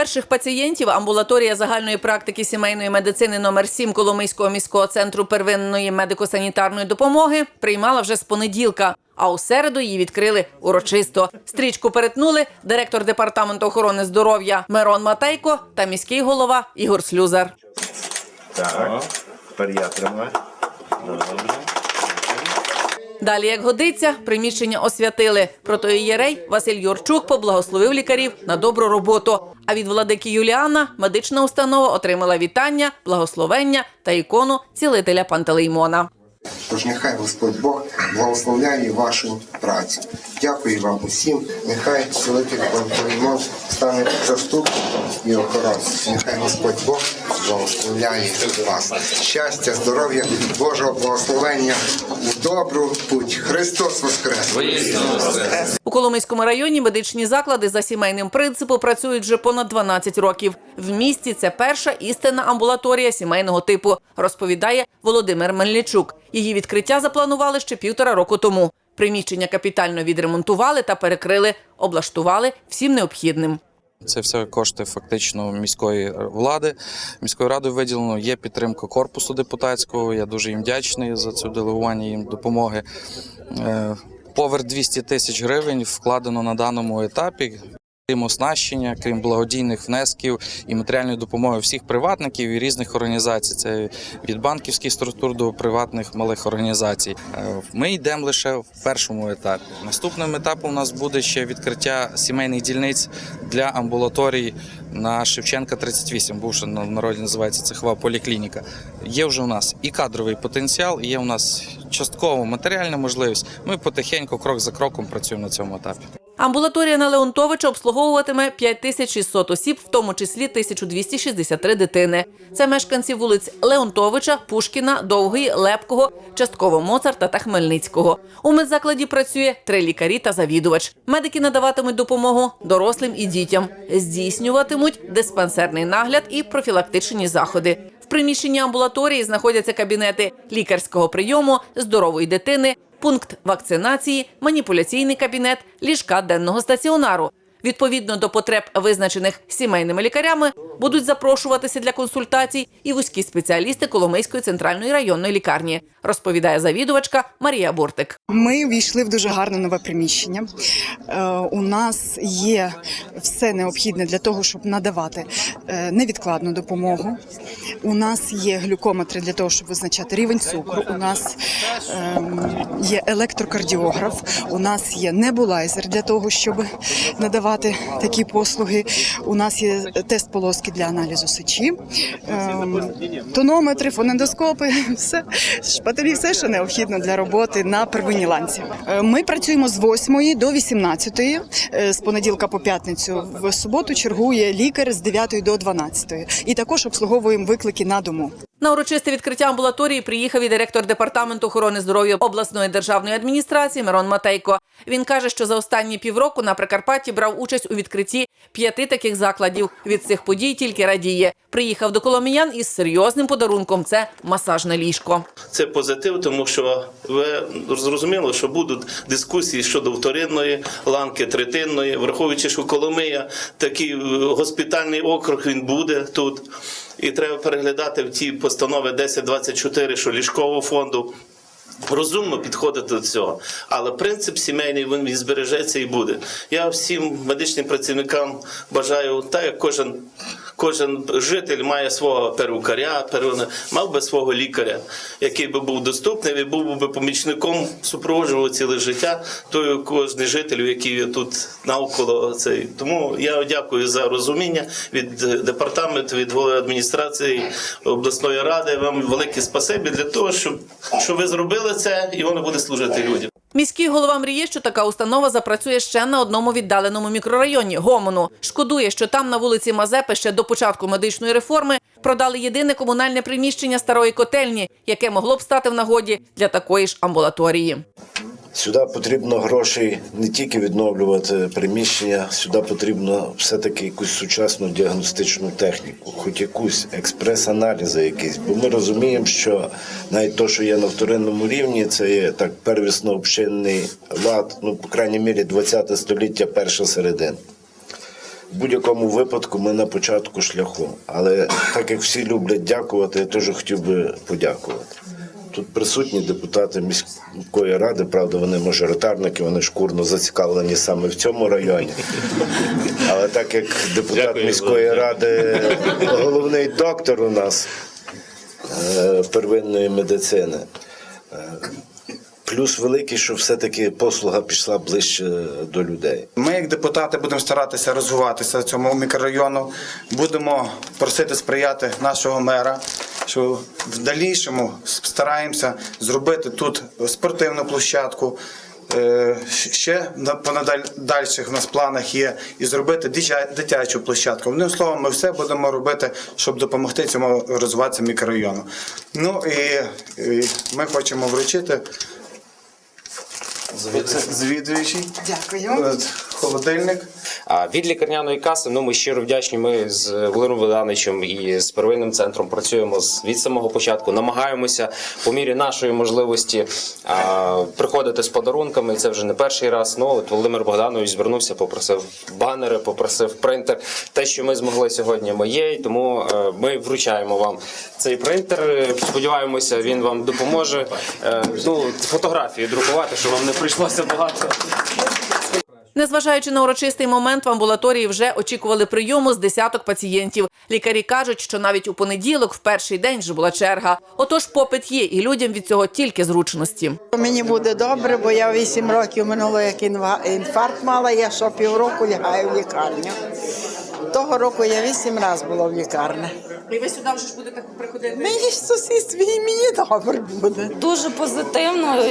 Перших пацієнтів амбулаторія загальної практики сімейної медицини номер 7 Коломийського міського центру первинної медико-санітарної допомоги приймала вже з понеділка. А у середу її відкрили урочисто. Стрічку перетнули директор департаменту охорони здоров'я Мирон Матейко та міський голова Ігор Слюзар. Так, тепер я тримаю. Добре. Далі, як годиться, приміщення освятили. Проте єрей Василь Юрчук поблагословив лікарів на добру роботу. А від владики Юліана медична установа отримала вітання, благословення та ікону цілителя Пантелеймона. Тож нехай Господь Бог благословляє вашу працю. Дякую вам усім. Нехай цілитель Пантелеймон стане заступником і охоронцем. Нехай Господь Бог благословляє вас. Щастя, здоров'я, Божого благословення у добру путь. Христос Воскрес! У Коломийському районі медичні заклади за сімейним принципом працюють вже понад 12 років. В місті це перша істинна амбулаторія сімейного типу, розповідає Володимир Мельничук. Її відкриття запланували ще півтора року тому. Приміщення капітально відремонтували та перекрили, облаштували всім необхідним. Це все кошти фактично міської влади. Міською радою виділено є підтримка корпусу депутатського. Я дуже їм вдячний за це делегування їм допомоги. Поверх 200 тисяч гривень вкладено на даному етапі. Крім оснащення, крім благодійних внесків і матеріальної допомоги всіх приватників і різних організацій. Це від банківських структур до приватних малих організацій. Е, Ми йдемо лише в першому етапі. Наступним етапом у нас буде ще відкриття сімейних дільниць для амбулаторій на Шевченка 38, бувши на- народі називається цехова поліклініка. Є вже у нас і кадровий потенціал, і є у нас частково матеріальна можливість. Ми потихеньку, крок за кроком працюємо на цьому етапі. Амбулаторія на Леонтовича обслуговуватиме 5600 осіб, в тому числі 1263 дитини. Це мешканці вулиць Леонтовича, Пушкіна, Довгої, Лепкого, частково Моцарта та Хмельницького. У медзакладі працює три лікарі та завідувач. Медики надаватимуть допомогу дорослим і дітям, здійснюватимуть диспансерний нагляд і профілактичні заходи. Приміщенні амбулаторії знаходяться кабінети лікарського прийому, здорової дитини, пункт вакцинації, маніпуляційний кабінет, ліжка денного стаціонару. Відповідно до потреб, визначених сімейними лікарями, будуть запрошуватися для консультацій і вузькі спеціалісти Коломийської центральної районної лікарні, розповідає завідувачка Марія Бортик. Ми війшли в дуже гарне нове приміщення. Е, У нас є все необхідне для того, щоб надавати е, невідкладну допомогу. У нас є глюкометри для того, щоб визначати рівень цукру. У нас ем, є електрокардіограф. У нас є небулайзер для того, щоб надавати такі послуги. У нас є тест полоски для аналізу сечі, ем, тонометри, фонендоскопи, все шпателі, все, що необхідно для роботи на первинній ланці. Е, Ми працюємо з 8 до 18, е, з понеділка по п'ятницю. В суботу чергує лікар з 9 до 12. І також обслуговуємо виклики на дому. На урочисте відкриття амбулаторії приїхав і директор департаменту охорони здоров'я обласної державної адміністрації Мирон Матейко. Він каже, що за останні півроку на Прикарпатті брав участь у відкритті п'яти таких закладів. Від цих подій тільки радіє. Приїхав до коломиян із серйозним подарунком. Це масажне ліжко. Це позитив, тому що ви зрозуміло, що будуть дискусії щодо вторинної ланки, третинної, враховуючи, що Коломия такий е, госпітальний округ він буде тут. І треба переглядати в ті постанови 1024, що ліжкового фонду. Розумно підходити до цього, але принцип сімейний він збережеться і буде. Я всім медичним працівникам бажаю, так як кожен, кожен житель має свого перукаря, перу- мав би свого лікаря, який би був доступний і був би помічником, супроводжував ціле життя той кожний житель, який тут навколо цей. Тому я дякую за розуміння від е, департаменту, від голови адміністрації обласної ради. Вам велике спасибі для того, щоб, щоб ви зробили це, і воно буде служити людям. Міський голова мріє, що така установа запрацює ще на одному віддаленому мікрорайоні Гомону. Шкодує, що там на вулиці Мазепи ще до початку медичної реформи продали єдине комунальне приміщення старої котельні, яке могло б стати в нагоді для такої ж амбулаторії. Сюди потрібно грошей не тільки відновлювати приміщення, сюди потрібно все-таки якусь сучасну діагностичну техніку, хоч якусь експрес-аналізи якісь. Бо ми розуміємо, що навіть те, що є на вторинному рівні, це є так первісно общинний лад, ну, по крайній мірі, 20 століття, перша середина. В будь-якому випадку ми на початку шляху. Але так як всі люблять дякувати, я теж хотів би подякувати. Тут присутні депутати міської ради, правда, вони мажоритарники, вони шкурно зацікавлені саме в цьому районі. Але так як депутат Дякую, міської Володя. ради, головний доктор у нас е, первинної медицини. Плюс великий, що все-таки послуга пішла ближче до людей. Ми, як депутати, будемо старатися розвиватися цьому мікрорайону. Будемо просити сприяти нашого мера, що в дальнішому стараємося зробити тут спортивну площадку. Е, Ще на дальших в нас планах є і зробити дитячу площадку. Одним словом, ми все будемо робити, щоб допомогти цьому розвиватися мікрорайону. Ну і ми хочемо вручити завідуючий. Дякую. Холодильник. А від лікарняної каси, ну ми щиро вдячні. Ми з Володимиром Богдановичем і з первинним центром працюємо від самого початку. Намагаємося по мірі нашої можливості а, приходити з подарунками. Це вже не перший раз. Ну от Володимир Богданович звернувся, попросив банери, попросив принтер. Те, що ми змогли сьогодні, ми є. Тому е, ми вручаємо вам цей принтер. Сподіваємося, він вам допоможе. Е, ну фотографії друкувати, щоб вам не прийшлося багато. Незважаючи на урочистий момент, в амбулаторії вже очікували прийому з десяток пацієнтів. Лікарі кажуть, що навіть у понеділок, в перший день, вже була черга. Отож, попит є, і людям від цього тільки зручності. Мені буде добре, бо я 8 років минуло, як інфаркт мала, я що півроку лягаю в лікарню. Того року я 8 разів була в лікарні. І ви сюди вже ж будете приходити? Мені ж сусідстві і мені добре буде. дуже позитивно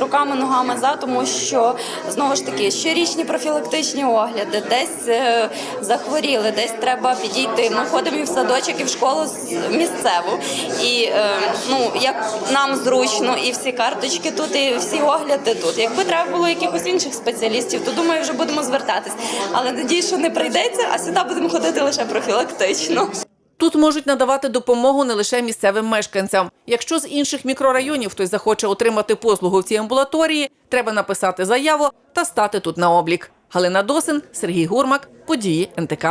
руками ногами за, тому що знову ж таки щорічні профілактичні огляди, десь е, захворіли, десь треба підійти. Ми ходимо і в садочок, і в школу місцеву. І е, ну як нам зручно, і всі карточки тут, і всі огляди тут. Якби треба було якихось інших спеціалістів, то думаю, вже будемо звертатись. Але надію, що не прийдеться, а сюди будемо ходити лише профілактично. Тут можуть надавати допомогу не лише місцевим мешканцям. Якщо з інших мікрорайонів хтось захоче отримати послугу в цій амбулаторії, треба написати заяву та стати тут на облік. Галина Досин, Сергій Гурмак, події НТК.